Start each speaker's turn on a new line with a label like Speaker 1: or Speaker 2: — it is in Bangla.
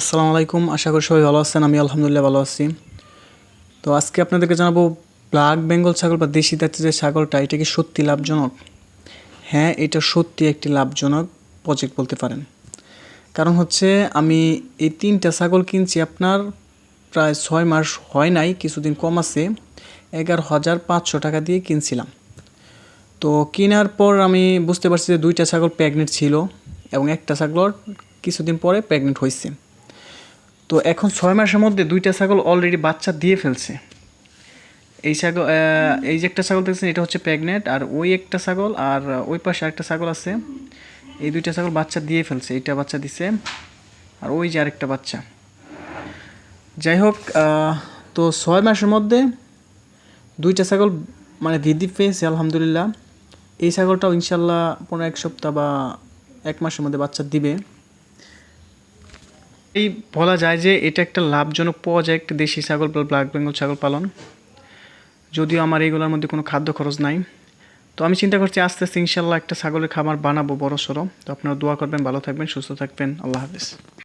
Speaker 1: আসসালামু আলাইকুম, আশা করি সবাই ভালো আছেন, আমি আলহামদুলিল্লাহ ভালো আছি। তো আজকে আপনাদেরকে জানাব ব্ল্যাক বেঙ্গল ছাগল বা দেশি জাতের যে ছাগলটা, এটা কি সত্যি লাভজনক? হ্যাঁ এটা সত্যি একটি লাভজনক প্রজেক্ট বলতে পারেন। কারণ হচ্ছে, আমি এই তিনটা ছাগল কিনছি, আপনার প্রায় ছয় মাস হয় নাই, কিছুদিন কম আছে, এগারো হাজার পাঁচশো টাকা দিয়ে কিনছিলাম। তো কেনার পর আমি বুঝতে পারছি যে দুইটা ছাগল প্রেগনেন্ট ছিল এবং একটা ছাগল কিছুদিন পরে প্রেগনেন্ট হয়েছে তো এখন ছয় মাসের মধ্যে দুইটা ছাগল অলরেডি বাচ্চা দিয়ে ফেলছে। এই ছাগল এই যে একটা ছাগল দেখছেন, এটা হচ্ছে প্রেগনেন্ট, আর ওই একটা ছাগল, আর ওই পাশে একটা ছাগল আছে, এই দুইটা ছাগল বাচ্চা দিয়ে ফেলছে, এটা বাচ্চা দিছে, আর ওই যে আরেকটা বাচ্চা। যাই হোক তো ছয় মাসের মধ্যে দুইটা ছাগল মানে দিদি পেয়েছে, আলহামদুলিল্লাহ। এই ছাগলটাও ইনশাল্লাহ পনেরো এক সপ্তাহ বা এক মাসের মধ্যে বাচ্চা দিবে। এই বলা যায় যে এটা একটা লাভজনক প্রজেক্ট দেশি ছাগল ব্ল্যাক বেঙ্গল ছাগল পালন। যদিও আমার এইগুলোর মধ্যে কোনো খাদ্য খরচ নাই। তো আমি চিন্তা করছি আস্তে আস্তে ইনশাল্লাহ একটা ছাগলের খাবার বানাবো বড় সড়ো তো আপনারা দোয়া করবেন, ভালো থাকবেন, সুস্থ থাকবেন। আল্লাহ হাফিজ।